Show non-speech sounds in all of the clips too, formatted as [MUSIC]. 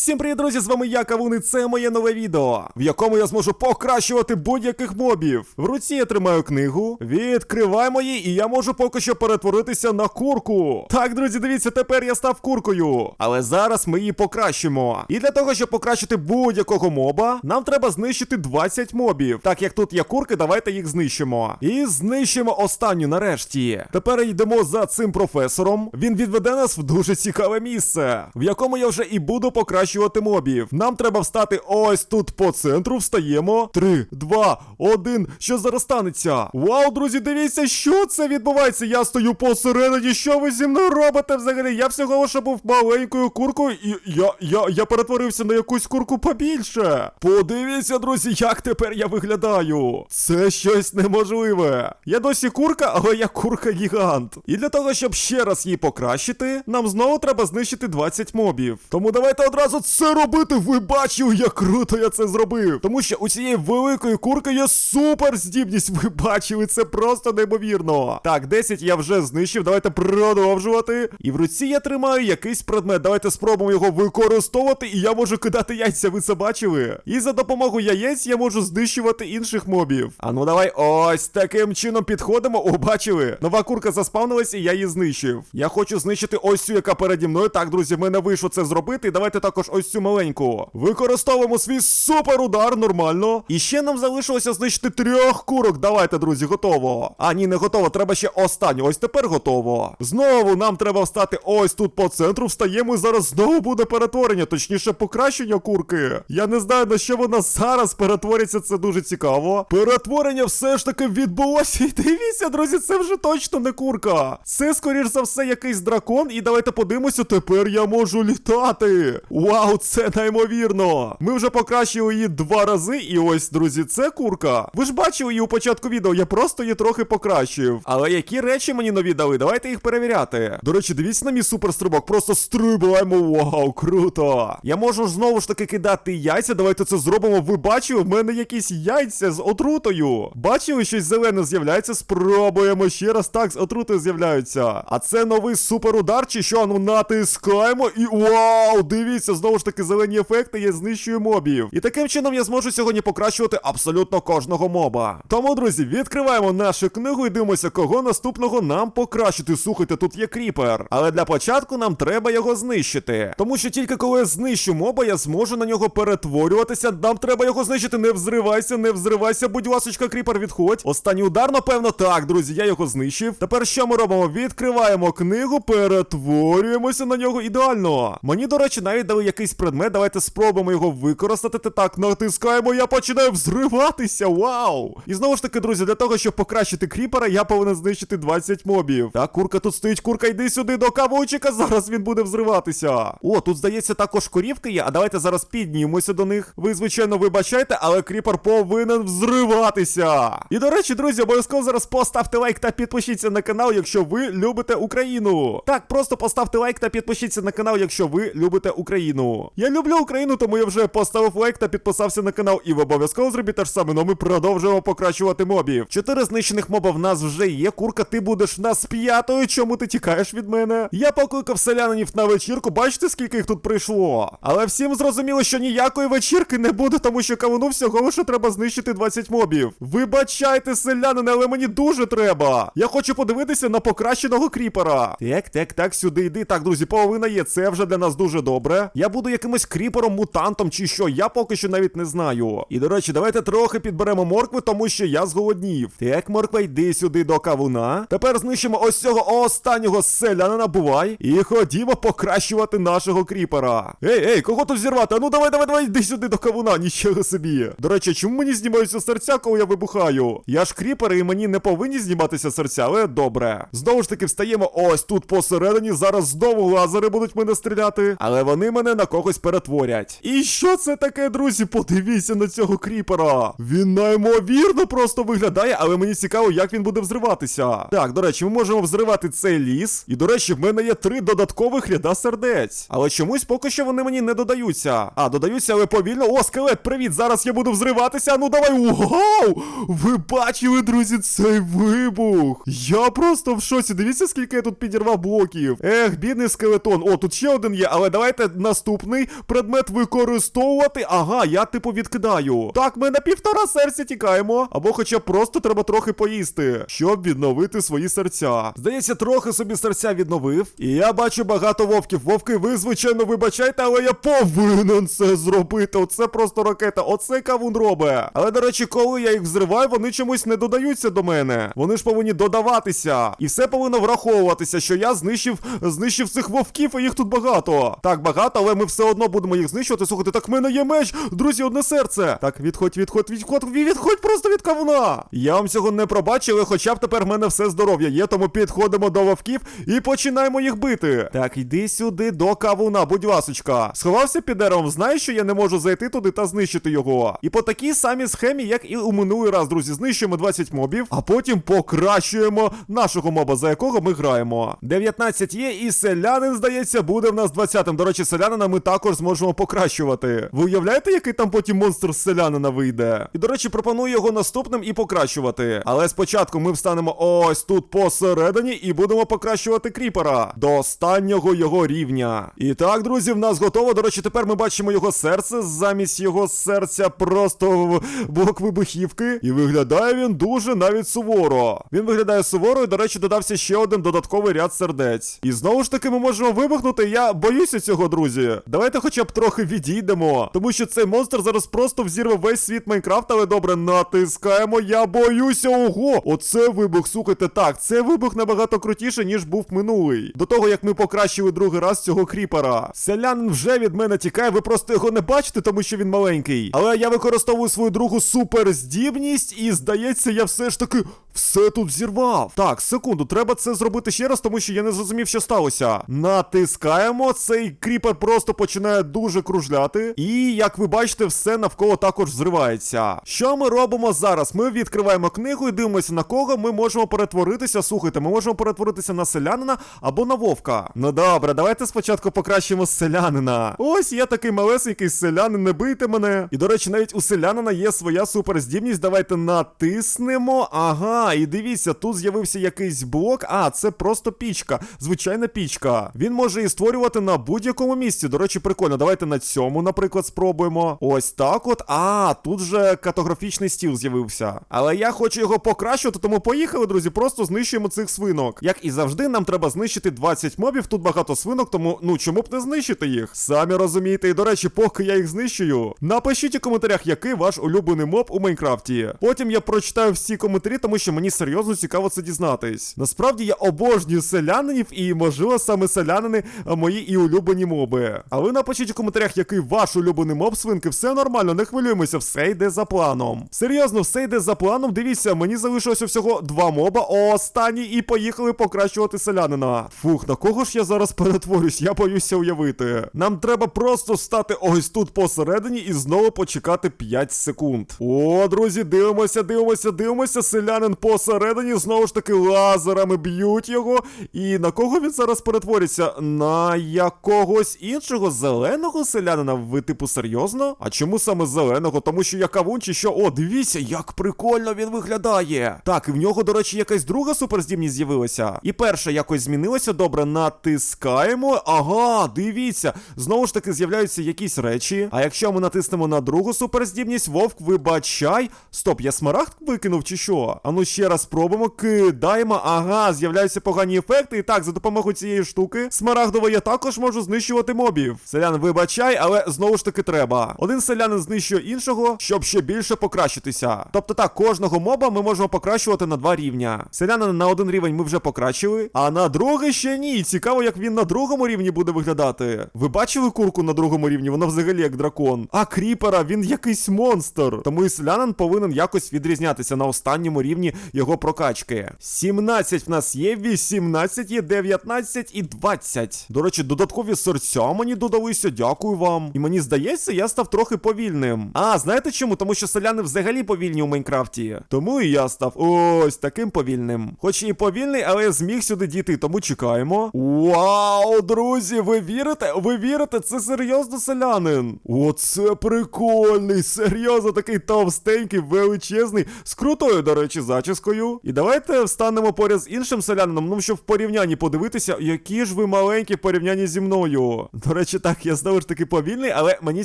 Всім привіт, друзі! З вами я, Кавун, і це моє нове відео, в якому я зможу покращувати будь-яких мобів. В руці я тримаю книгу, відкриваємо її, і я можу поки що перетворитися на курку. Так, друзі, дивіться, тепер я став куркою. Але зараз ми її покращимо. І для того, щоб покращити будь-якого моба, нам треба знищити 20 мобів. Так як тут є курки, давайте їх знищимо. І знищимо останню нарешті. Тепер йдемо за цим професором. Він відведе нас в дуже цікаве місце, в якому я вже і буду покращувати мобів. Нам треба встати ось тут по центру. Встаємо. Три, два, один. Що зараз станеться? Вау, друзі, дивіться, що це відбувається. Я стою посередині. Що ви зі мною робите взагалі? Я всього лише був маленькою куркою, і я, я, я перетворився на якусь курку побільше. Подивіться, друзі, як тепер я виглядаю. Це щось неможливе. Я досі курка, але я курка гігант. І для того, щоб ще раз її покращити, нам знову треба знищити 20 мобів. Тому давайте одразу це робити. Ви бачили, як круто я це зробив. Тому що у цієї великої курки є супер здібність. Ви бачили, це просто неймовірно. Так, 10 я вже знищив. Давайте продовжувати. І в руці я тримаю якийсь предмет. Давайте спробуємо його використовувати, і я можу кидати яйця. Ви це бачили? І за допомогою яєць я можу знищувати інших мобів. А ну давай ось таким чином підходимо. О, бачили? Нова курка заспавнилась, і я її знищив. Я хочу знищити ось цю, яка переді мною. Так, друзі, в мене вийшло це зробити. І давайте також ось цю маленьку. Використовуємо свій супер удар нормально. І ще нам залишилося знищити трьох курок. Давайте, друзі, готово. А, ні, не готово. Треба ще останню. Ось тепер готово. Знову нам треба встати ось тут по центру. Встаємо і зараз знову буде перетворення, точніше, покращення курки. Я не знаю, на що вона зараз перетвориться. Це дуже цікаво. Перетворення все ж таки відбулося. [LAUGHS] І дивіться, друзі, це вже точно не курка. Це, скоріш за все, якийсь дракон. І давайте подивимося, тепер я можу літати. Вау, це неймовірно. Ми вже покращили її два рази. І ось, друзі, це курка. Ви ж бачили її у початку відео, я просто її трохи покращив. Але які речі мені нові дали? Давайте їх перевіряти. До речі, дивіться на мій суперстрибок. Просто стрибаємо. Вау, круто. Я можу знову ж таки кидати яйця. Давайте це зробимо. Ви бачили, в мене якісь яйця з отрутою. Бачили, щось зелене з'являється. Спробуємо ще раз. Так, з отрутою з'являються. А це новий суперудар, чи що? Ну натискаємо і вау! Дивіться, знову ж таки, зелені ефекти, я знищую мобів. І таким чином я зможу сьогодні покращувати абсолютно кожного моба. Тому, друзі, відкриваємо нашу книгу і дивимося, кого наступного нам покращити. Слухайте, тут є кріпер. Але для початку нам треба його знищити. Тому що тільки коли я знищу моба, я зможу на нього перетворюватися. Нам треба його знищити. Не взривайся, не взривайся, будь ласочка, кріпер, відходь. Останній удар, напевно, так, друзі, я його знищив. Тепер що ми робимо? Відкриваємо книгу, перетворюємося на нього ідеально. Мені, до речі, навіть дали якийсь предмет. Давайте спробуємо його використати. Так, натискаємо, я починаю взриватися. Вау! І знову ж таки, друзі, для того, щоб покращити кріпера, я повинен знищити 20 мобів. Так, курка тут стоїть, курка, йди сюди до кавучика. Зараз він буде взриватися. О, тут здається також корівки є. А давайте зараз піднімемося до них. Ви, звичайно, вибачайте, але кріпер повинен взриватися. І до речі, друзі, обов'язково зараз поставте лайк та підпишіться на канал, якщо ви любите Україну. Так, просто поставте лайк та підпишіться на канал, якщо ви любите Україну. Я люблю Україну, тому я вже поставив лайк та підписався на канал. І ви обов'язково зробіть те ж саме. Ну ми продовжуємо покращувати мобів. Чотири знищених моба в нас вже є. Курка, ти будеш нас п'ятою. Чому ти тікаєш від мене? Я покликав селянинів на вечірку. Бачите, скільки їх тут прийшло? Але всім зрозуміло, що ніякої вечірки не буде, тому що кавуну всього лише треба знищити 20 мобів. Вибачайте, селянини, але мені дуже треба. Я хочу подивитися на покращеного кріпера. Так, так, так, сюди йди. Так, друзі, половина є. Це вже для нас дуже добре. Я буду якимось кріпером, мутантом чи що. Я поки що навіть не знаю. І до речі, давайте трохи підберемо моркви, тому що я зголоднів. Так, морква, йди сюди до кавуна. Тепер знищимо ось цього останнього селянина, бувай. І ходімо покращувати нашого кріпера. Ей, ей, кого тут зірвати? А ну давай, давай, давай, йди сюди до кавуна, нічого собі. До речі, чому мені знімаються серця, коли я вибухаю? Я ж кріпер, і мені не повинні зніматися серця, але добре. Знову ж таки, встаємо ось тут посередині. Зараз знову лазери будуть мене стріляти, але вони мене на когось перетворять. І що це таке, друзі? Подивіться на цього кріпера. Він неймовірно просто виглядає, але мені цікаво, як він буде взриватися. Так, до речі, ми можемо взривати цей ліс. І до речі, в мене є три додаткових ряда сердець. Але чомусь поки що вони мені не додаються. А, додаються, але повільно. О, скелет, привіт! Зараз я буду взриватися. Ну давай. Вау! Ви бачили, друзі, цей вибух. Я просто в шоці. Дивіться, скільки я тут підірвав блоків. Ех, бідний скелетон. О, тут ще один є, але давайте наступний. Наступний предмет використовувати. Ага, я типу відкидаю. Так, ми на півтора серця тікаємо. Або хоча просто треба трохи поїсти, щоб відновити свої серця. Здається, трохи собі серця відновив. І я бачу багато вовків. Вовки, ви, звичайно, вибачайте, але я повинен це зробити. Оце просто ракета, оце кавун робить. Але, до речі, коли я їх взриваю, вони чомусь не додаються до мене. Вони ж повинні додаватися. І все повинно враховуватися, що я знищив, знищив цих вовків, і їх тут багато. Так, багато, але ми все одно будемо їх знищувати. Слухайте, так в мене є меч. Друзі, одне серце. Так, відходь, відходь, відходь, відходь просто від кавуна. Я вам цього не пробачив, але хоча б тепер в мене все здоров'я є, тому підходимо до вовків і починаємо їх бити. Так, йди сюди до кавуна, будь ласочка. Сховався під деревом, знаєш, що я не можу зайти туди та знищити його. І по такій самій схемі, як і у минулий раз, друзі, знищуємо 20 мобів, а потім покращуємо нашого моба, за якого ми граємо. 19 є, і селянин, здається, буде в нас 20-м. До речі, селянина ми також зможемо покращувати. Ви уявляєте, який там потім монстр з селянина вийде? І, до речі, пропоную його наступним і покращувати. Але спочатку ми встанемо ось тут посередині і будемо покращувати кріпера до останнього його рівня. І так, друзі, в нас готово. До речі, тепер ми бачимо його серце. Замість його серця просто в- блок вибухівки. І виглядає він дуже навіть суворо. Він виглядає суворо, і, до речі, додався ще один додатковий ряд сердець. І знову ж таки ми можемо вибухнути. Я боюся цього, друзі. Давайте хоча б трохи відійдемо. Тому що цей монстр зараз просто взірве весь світ Майнкрафта, але добре, натискаємо. Я боюся. Ого! Оце вибух, слухайте, так, це вибух набагато крутіше, ніж був минулий. До того, як ми покращили другий раз цього кріпера. Селянин вже від мене тікає, ви просто його не бачите, тому що він маленький. Але я використовую свою другу суперздібність, і здається, я все ж таки все тут зірвав. Так, секунду, треба це зробити ще раз, тому що я не зрозумів, що сталося. Натискаємо, цей кріпер просто починає дуже кружляти. І як ви бачите, все навколо також зривається. Що ми робимо зараз? Ми відкриваємо книгу і дивимося, на кого ми можемо перетворитися. Слухайте, ми можемо перетворитися на селянина або на вовка. Ну добре, давайте спочатку покращимо селянина. Ось я такий малесенький селянин, не бийте мене. І до речі, навіть у селянина є своя суперздібність. Давайте натиснемо. Ага, і дивіться, тут з'явився якийсь блок. А, це просто пічка, звичайна пічка. Він може її створювати на будь-якому місці. До речі, прикольно. Давайте на цьому, наприклад, спробуємо. Ось так от. А, тут же катографічний стіл з'явився. Але я хочу його покращувати, тому поїхали, друзі. Просто знищуємо цих свинок. Як і завжди, нам треба знищити 20 мобів. Тут багато свинок, тому ну чому б не знищити їх? Самі розумієте. І до речі, поки я їх знищую, напишіть у коментарях, який ваш улюблений моб у Майнкрафті. Потім я прочитаю всі коментарі, тому що мені серйозно цікаво це дізнатись. Насправді я обожнюю селянинів, і можливо саме селянини мої і улюблені моби. А ви напишіть у коментарях, який ваш улюблений моб свинки. Все нормально, не хвилюємося, все йде за планом. Серйозно, все йде за планом. Дивіться, мені залишилося всього два моба. Останній і поїхали покращувати селянина. Фух, на кого ж я зараз перетворюсь? Я боюся уявити. Нам треба просто стати ось тут посередині і знову почекати 5 секунд. О, друзі, дивимося, дивимося, дивимося. Селянин посередині знову ж таки лазерами б'ють його. І на кого він зараз перетвориться? На якогось іншого зеленого селянина? Ви типу серйозно? А чому саме зеленого? Тому що я кавун чи що? О, дивіться, як прикольно він виглядає. Так, і в нього, до речі, якась друга суперздібність з'явилася. І перша якось змінилася. Добре, натискаємо. Ага, дивіться. Знову ж таки з'являються якісь речі. А якщо ми натиснемо на другу суперздібність, вовк, вибачай. Стоп, я смарагд викинув чи що? А ну ще раз спробуємо. Кидаємо. Ага, з'являються погані ефекти. І так, за допомогою цієї штуки, смарагдово я також можу знищувати мобів. Селян, вибачай, але знову ж таки треба. Один селянин знищує іншого, щоб ще більше покращитися. Тобто так, кожного моба ми можемо покращувати на два рівня. Селянина на один рівень ми вже покращили, а на другий ще ні. Цікаво, як він на другому рівні буде виглядати. Ви бачили курку на другому рівні? Вона взагалі як дракон. А кріпера, він якийсь монстр. Тому і селянин повинен якось відрізнятися на останньому рівні його прокачки. 17 в нас є, 18 є, 19 і 20. До речі, додаткові серця мені додалися, дякую вам. І мені здається, я став трохи повільним. А, знаєте чому? Тому що селяни взагалі повільні у Майнкрафті. Тому і я став ось таким повільним. Хоч і повільний, але я зміг сюди дійти, тому чекаємо. Вау, друзі, ви вірите? Ви вірите? Це серйозно селянин. Оце прикольний, серйозно такий товстенький, величезний, з крутою, до речі, зачіскою. І давайте встанемо поряд з іншим селянином, ну щоб в порівнянні подивитися, які ж ви маленькі в порівнянні зі мною. До речі, так, я знову ж таки повільний, але мені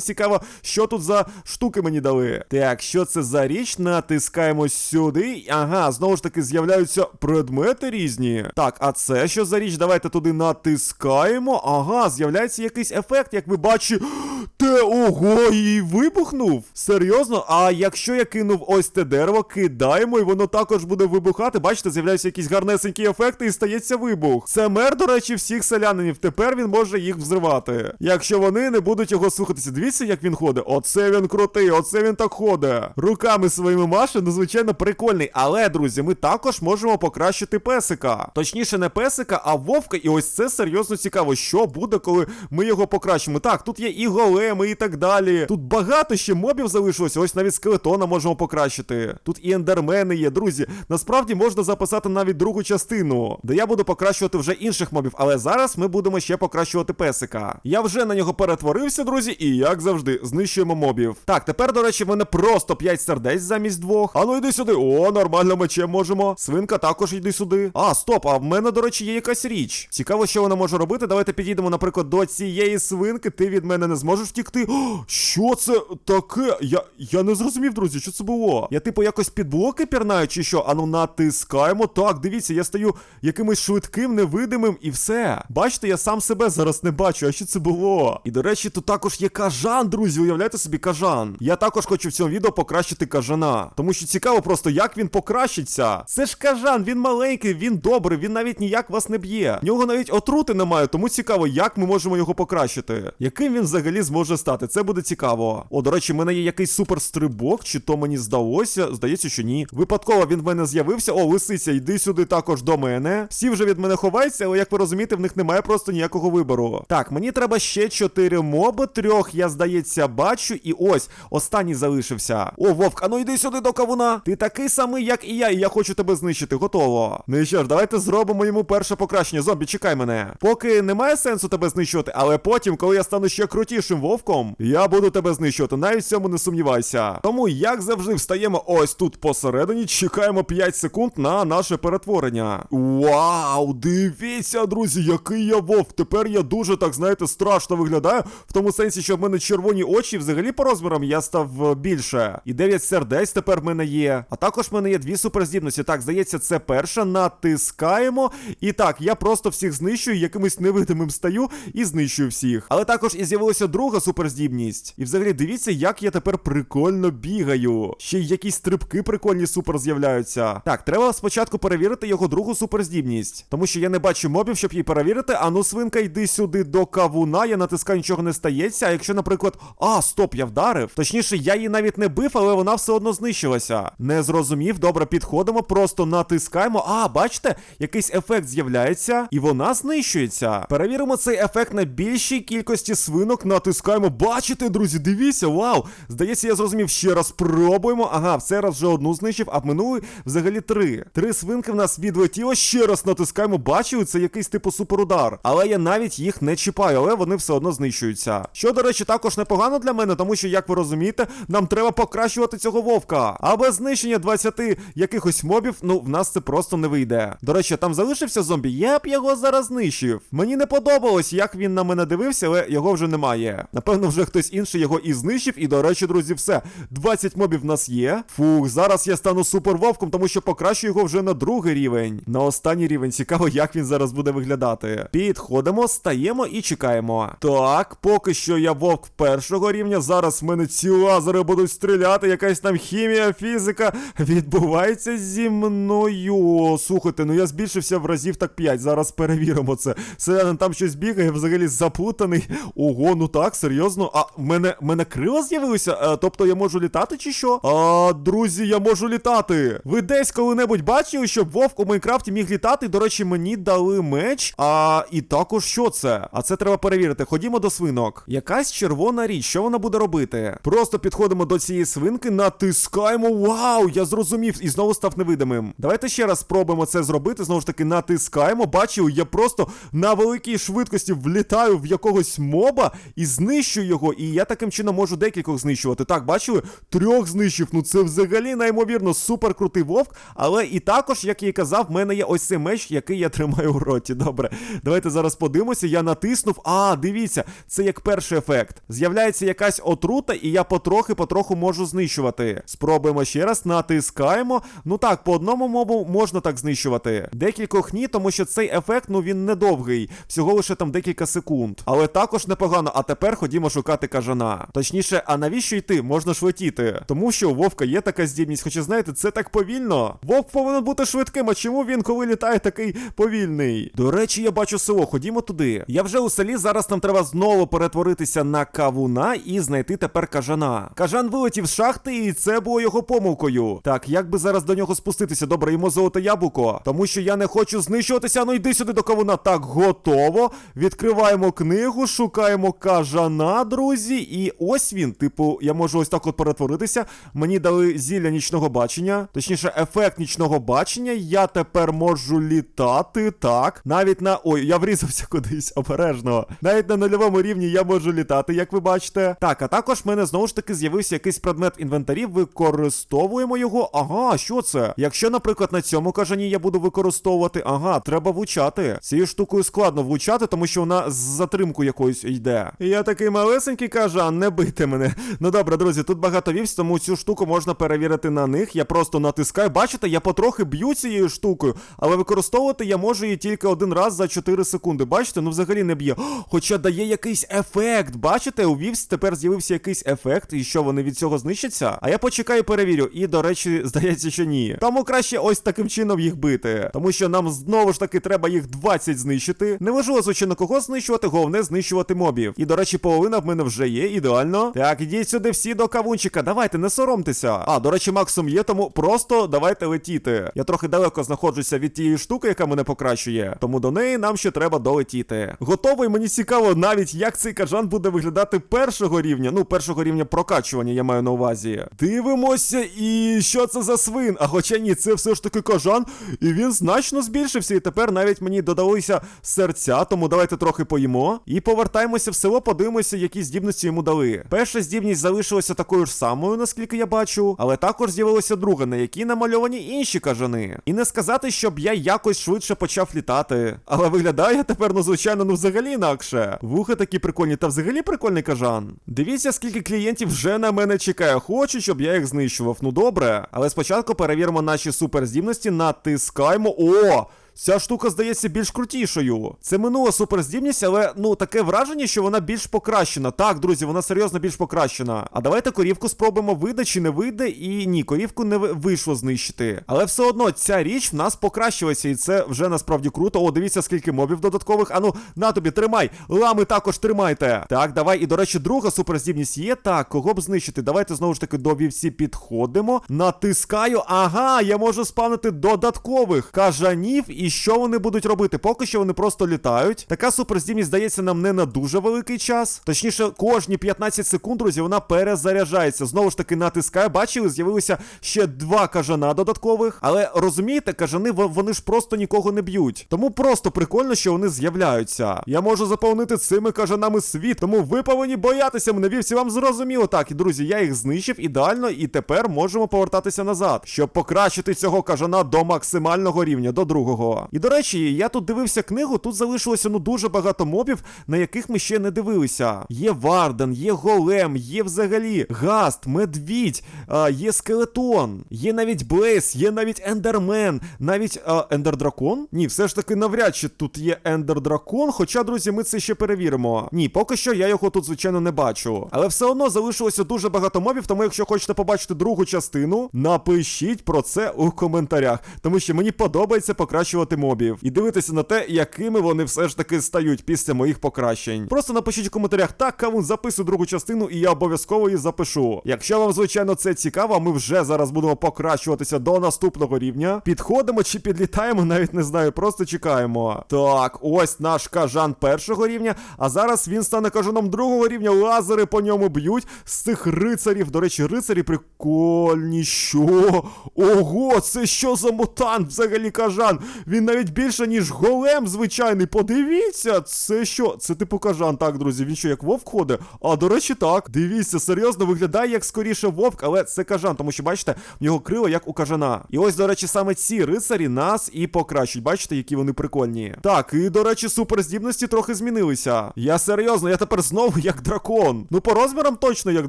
цікаво, що тут за штуки мені дали. Так, що це за річ? Натискаємо сюди. Ага, знову ж таки з'являються предмети різні. Так, а це що за річ? Давайте туди натискаємо. Ага, з'являється якийсь ефект, як ви бачите. [GASPS] Те ого, і вибухнув. Серйозно? А якщо я кинув ось те дерево, кидаємо, і воно також буде вибухати. Бачите, з'являються якісь гарнесенькі ефекти і стається вибух. Це мер, до речі, всіх селянинів. Тепер він може їх взривати. Якщо вони не будуть його слухатися. Дивіться, як він ходить. Оце він крутий, оце він так ходить. Руками своїми маше, ну звичайно, прикольний. Але, друзі, ми також можемо покращити песика. Точніше, не песика, а вовка. І ось це серйозно цікаво, що буде, коли ми його покращимо. Так, тут є і големи, і так далі. Тут багато ще мобів залишилося. Ось навіть скелетона можемо покращити. Тут і ендермени є, друзі. Насправді можна записати навіть другу частину, де я буду покращувати вже інших мобів. Але зараз ми будемо ще покращувати песика. Я вже на нього перетворився, друзі, і як завжди, знищуємо мобів. Так, тепер, до речі, в мене просто 5 сердець замість двох. А ну йди сюди. О, нормально мечем можемо. Свинка також йди сюди. А, стоп, а в мене, до речі, є якась річ. Цікаво, що вона може робити. Давайте підійдемо, наприклад, до цієї свинки. Ти від мене не зможеш втікти. О, що це таке? Я, я не зрозумів, друзі, що це було. Я, типу, якось під блоки пірнаю, чи що? Ану, натискаємо. Так, дивіться, я стаю якимось швидким, невидимим і все. Бачите, я сам себе зараз не бачу. А що це було? І до речі, тут також є кажан, друзі. Уявляєте собі кажан. Я також хочу в цьому відео покращити кажана. Тому що цікаво просто, як він покращиться. Це ж кажан, він маленький, він добрий, він навіть ніяк вас не б'є. В нього навіть отрути немає, тому цікаво, як ми можемо його покращити. Яким він взагалі зможе стати? Це буде цікаво. О, до речі, в мене є якийсь суперстрибок, чи то мені здалося? Здається, що ні. Випадково він в мене з'явився. О, лисиця, йди сюди також до мене. Всі вже від мене ховаються, але як ви розумієте, в них немає просто ніякого вибору. Так, мені треба ще чотири моби, трьох, я здається, бачу. І ось, останній залишився. О, Вовк, а ну йди сюди до кавуна. Ти такий самий, як і я, і я хочу тебе знищити. Готово. Ну і що ж, давайте зробимо йому перше покращення. Зомбі, чекай мене. Поки немає сенсу тебе знищувати, але потім, коли я стану ще крутішим вовком, я буду тебе знищувати. Навіть в цьому не сумнівайся. Тому, як завжди, встаємо ось тут посередині, чекаємо 5 секунд на наше перетворення. Вау, дивіться, друзі, який я вовк. Тепер я дуже, так знаєте, страшно виглядаю. В тому сенсі, що в мене червоні очі, взагалі по розмірам я став е, більше. І 9 сердець тепер в мене є. А також в мене є дві суперздібності. Так, здається, це перша. Натискаємо. І так, я просто всіх знищую, якимось невидимим стаю і знищую всіх. Але також і з'явилася друга суперздібність. І взагалі дивіться, як я тепер прикольно бігаю. Ще й якісь стрибки прикольні супер з'являються. Так, треба спочатку перевірити його другу суперздібність. Тому що я не бачу мобів, щоб її перевірити. А ну, свинка, йди сюди до кавуна. Я натискаю, нічого не стається. А якщо, наприклад, а, стоп, я вдарив. Точніше, я її навіть не бив, але вона все одно знищилася. Не зрозумів, добре, підходимо, просто натискаємо. А, бачите, якийсь ефект з'являється, і вона знищується. Перевіримо цей ефект на більшій кількості свинок. Натискаємо. Бачите, друзі, дивіться, вау! Здається, я зрозумів. Ще раз пробуємо. Ага, в цей раз вже одну знищив, а в минулий взагалі три. Три свинки в нас відлетіло. Ще раз натискаємо. Бачили, це якийсь типу суперудар. Але я навіть їх не чіпаю, але вони все одно знищуються. Що, до речі, також непогано для мене, тому що, як ви розумієте, нам треба покращувати цього вовка. А без знищення 20 якихось мобів, ну в нас це просто не вийде. До речі, там залишився зомбі. Я б його зараз знищив. Мені не подобалось, як він на мене дивився, але його вже немає. Напевно, вже хтось інший його і знищив. І, до речі, друзі, все. 20 мобів в нас є. Фух, зараз я стану супер вовком, тому що покращу його вже на другий рівень. На останній рівень. Цікаво, як він зараз буде виглядати. Підходимо, стаємо і чекаємо. Так, поки що я вовк першого рівня. Зараз в мене ці лазери будуть стріляти. Якась там хімія, фізика відбувається зі мною. Слухайте, ну я збільшився в разів так 5. Зараз перевіримо це. Селянин там щось бігає, взагалі заплутаний. Ого, ну так, серйозно. А в мене, мене крила з'явилися? Е, тобто я можу літати чи що? А, друзі, я можу літати. Ви десь коли-небудь бачили, щоб вовк у Майнкрафті міг літати? До речі, мені дали меч. А і також що це? А це треба перевірити. Ходімо до свинок. Якась червона річ, що вона буде робити? Просто підходимо до цієї свинки, натискаємо. Вау! Я зрозумів і знову став невидимим. Давайте ще раз спробуємо це зробити. Знову ж таки, натискаємо. Бачив, я просто на великій швидкості влітаю в якогось моба і знищую його, і я таким чином можу декількох знищувати. Так, бачили? Трьох знищив. Ну це взагалі неймовірно супер крутий вовк. Але і також, як я і казав, в мене є ось цей меч, який я тримаю у роті. Добре, давайте зараз подивимося. Я натиснув. А, дивіться, це як перший ефект. З'являється якась отрута, і я потрохи-потроху можу знищувати. Спробуємо ще раз, натискаємо. Ну так, по одному мобу можна так знищувати. Декількох ні, тому що цей ефект, ну він недовгий, всього лише там декілька секунд. Але також непогано. А тепер ходімо шукати кажана. Точніше, а навіщо йти? Можна ж летіти. Тому що у Вовка є така здібність, хоча знаєте, це так повільно. Вовк повинен бути швидким. А чому він, коли літає, такий повільний? До речі, я бачу село. Ходімо туди. Я вже у селі. Зараз нам треба знову перетворитися на кавуна і знайти тепер кажана. Кажан вилетів з шахти, і це було його помилкою. Так, як би зараз до нього спуститися? Добре, йому золоте яблуко. Тому що я не хочу знищуватися. Ну йди сюди до кавуна. Так, готово. Відкриваємо книгу, шукаємо кажана, друзі. І ось він. Типу, я можу ось так от перетворитися. Мені дали зілля нічного бачення, точніше, ефект нічного бачення. Я тепер можу літати. Так, навіть на. Ой, я врізався [LAUGHS] кудись обережно. Навіть на нульовому рівні я можу літати, як ви бачите. Так, а також в мене знову ж таки з'явився якийсь предмет інвентарів. Використовуємо його. Ага, що це? Якщо, наприклад, на цьому кажані я буду використовувати, ага, треба влучати. Цією штукою складно влучати, тому що вона з затримкою якоюсь йде. Я такий малесенький кажан, не бийте мене. Ну добре, друзі, тут багато вівць, тому цю штуку можна перевірити на них. Я просто натискаю. Бачите, я потрохи б'ю цією штукою, але використовувати я можу її тільки один раз за 4 секунди. Бачите, ну взагалі не б'є. Хоча дає якийсь ефект. Бачите, у вівць тепер з'явився якийсь ефект, і що вони від цього знищаться? А я почекаю, перевірю. І, до речі, [LAUGHS] здається, що ні. Тому краще ось таким чином їх бити. Тому що нам знову ж таки треба їх 20 знищити. Не важливо, звичайно, кого знищувати, головне знищувати мобів. І, до речі, половина в мене вже є, ідеально. Так, ідіть сюди всі до кавунчика. Давайте, не соромтеся. А, до речі, максимум є, тому просто давайте летіти. Я трохи далеко знаходжуся від тієї штуки, яка мене покращує. Тому до неї нам ще треба долетіти. Готовий, мені цікаво навіть, як цей кажан буде виглядати першого рівня. Ну, першого рівня прокачування, я маю на увазі. Дивимося, і що це за свин? А хоча ні, це все ж таки кажан, і він значно збільшився. І тепер навіть мені додалися серця, тому давайте трохи поїмо. І повертаємося в село, подивимося, які здібності йому дали. Перша здібність залишилася такою ж самою, наскільки я бачу, але також з'явилася друга, на якій намальовані інші кажани. І не сказати, щоб я якось швидше почав літати. Але виглядає тепер, ну звичайно, ну взагалі інакше. Вуха такі прикольні, та взагалі прикольний кажан. Дивіться, скільки клієнтів вже на мене чекає. Хочуть, щоб я їх знищував. Ну добре. Але спочатку перевіримо наші суперздібності, натискаємо. О! Ця штука здається більш крутішою. Це минула суперздібність, але ну таке враження, що вона більш покращена. Так, друзі, вона серйозно більш покращена. А давайте корівку спробуємо вийде чи не вийде. І ні, корівку не вийшло знищити. Але все одно ця річ в нас покращилася, і це вже насправді круто. О, дивіться, скільки мобів додаткових. Ану, на тобі, тримай. Лами також тримайте. Так, давай. І до речі, друга суперздібність є. Так, кого б знищити? Давайте знову ж таки до вівці підходимо. Натискаю. Ага, я можу спавнити додаткових кажанів. І що вони будуть робити? Поки що вони просто літають. Така суперздібність здається нам не на дуже великий час. Точніше, кожні 15 секунд, друзі, вона перезаряджається. Знову ж таки, натискаю. Бачили, з'явилися ще два кажана додаткових. Але розумієте, кажани вони ж просто нікого не б'ють. Тому просто прикольно, що вони з'являються. Я можу заповнити цими кажанами світ, тому ви повинні боятися мене. Вівці вам зрозуміло. Так, і друзі, я їх знищив ідеально, і тепер можемо повертатися назад, щоб покращити цього кажана до максимального рівня, до другого. І до речі, я тут дивився книгу, тут залишилося ну дуже багато мобів, на яких ми ще не дивилися. Є Варден, є Голем, є взагалі Гаст, Медвідь, а, є Скелетон, є навіть Блейс, є навіть Ендермен, навіть а, Ендердракон? Ні, все ж таки навряд чи тут є Ендердракон. Хоча, друзі, ми це ще перевіримо. Ні, поки що я його тут, звичайно, не бачу. Але все одно залишилося дуже багато мобів, тому якщо хочете побачити другу частину, напишіть про це у коментарях. Тому що мені подобається покращувати мобів і дивитися на те, якими вони все ж таки стають після моїх покращень. Просто напишіть у коментарях, так, кавун, записуй другу частину, і я обов'язково її запишу. Якщо вам, звичайно, це цікаво, ми вже зараз будемо покращуватися до наступного рівня. Підходимо чи підлітаємо, навіть не знаю, просто чекаємо. Так, ось наш кажан першого рівня, а зараз він стане кажаном другого рівня. Лазери по ньому б'ють з цих рицарів. До речі, рицарі прикольні. Що? Ого, це що за мутант взагалі кажан? Він він навіть більше, ніж голем звичайний. Подивіться, це що? Це типу кажан, так, друзі. Він що, як вовк ходить? А до речі, так. Дивіться, серйозно виглядає як скоріше вовк, але це кажан, тому що бачите, в нього крила як у кажана. І ось, до речі, саме ці рицарі нас і покращують. Бачите, які вони прикольні. Так, і до речі, суперздібності трохи змінилися. Я серйозно, я тепер знову як дракон. Ну, по розмірам точно як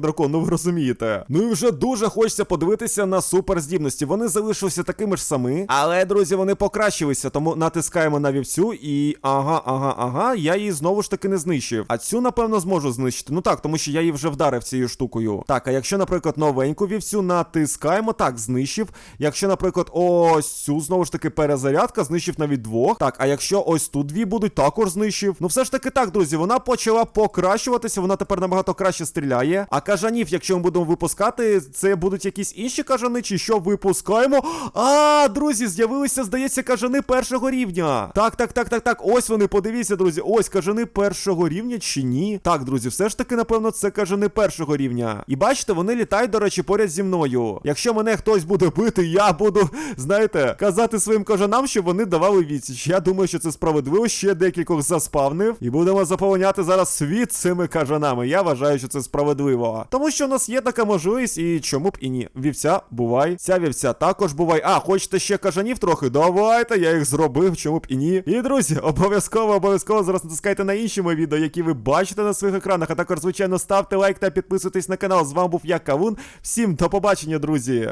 дракон, ну ви розумієте. Ну і вже дуже хочеться подивитися на суперздібності. Вони залишилися такими ж самі, але, друзі, вони покращилися, тому натискаємо на вівцю і ага, ага, ага, я її знову ж таки не знищив. А цю, напевно, зможу знищити. Ну так, тому що я її вже вдарив цією штукою. Так, а якщо, наприклад, новеньку вівцю натискаємо, так, знищив. Якщо, наприклад, ось цю знову ж таки перезарядка, знищив навіть двох. Так, а якщо ось тут дві будуть, також знищив. Ну все ж таки так, друзі, вона почала покращуватися, вона тепер набагато краще стріляє. А кажанів, якщо ми будемо випускати, це будуть якісь інші кажани, чи що випускаємо? А, друзі, з'явилися, здається, кажани першого рівня. Так, так, так, так, так. Ось вони, подивіться, друзі. Ось кажани першого рівня чи ні? Так, друзі, все ж таки, напевно, це кажани першого рівня. І бачите, вони літають, до речі, поряд зі мною. Якщо мене хтось буде бити, я буду, [LAUGHS] знаєте, казати своїм кажанам, щоб вони давали відсіч. Я думаю, що це справедливо. Ще декількох заспавнив. І будемо заповняти зараз світ цими кажанами. Я вважаю, що це справедливо. Тому що у нас є така можливість, і чому б і ні. Вівця, бувай. Ця вівця також бувай. А, хочете ще кажанів трохи? Давайте, я їх зробив, чому б і ні. І друзі, обов'язково, обов'язково зараз натискайте на інші мої відео, які ви бачите на своїх екранах. А також, звичайно, ставте лайк та підписуйтесь на канал. З вами був я, Кавун. Всім до побачення, друзі.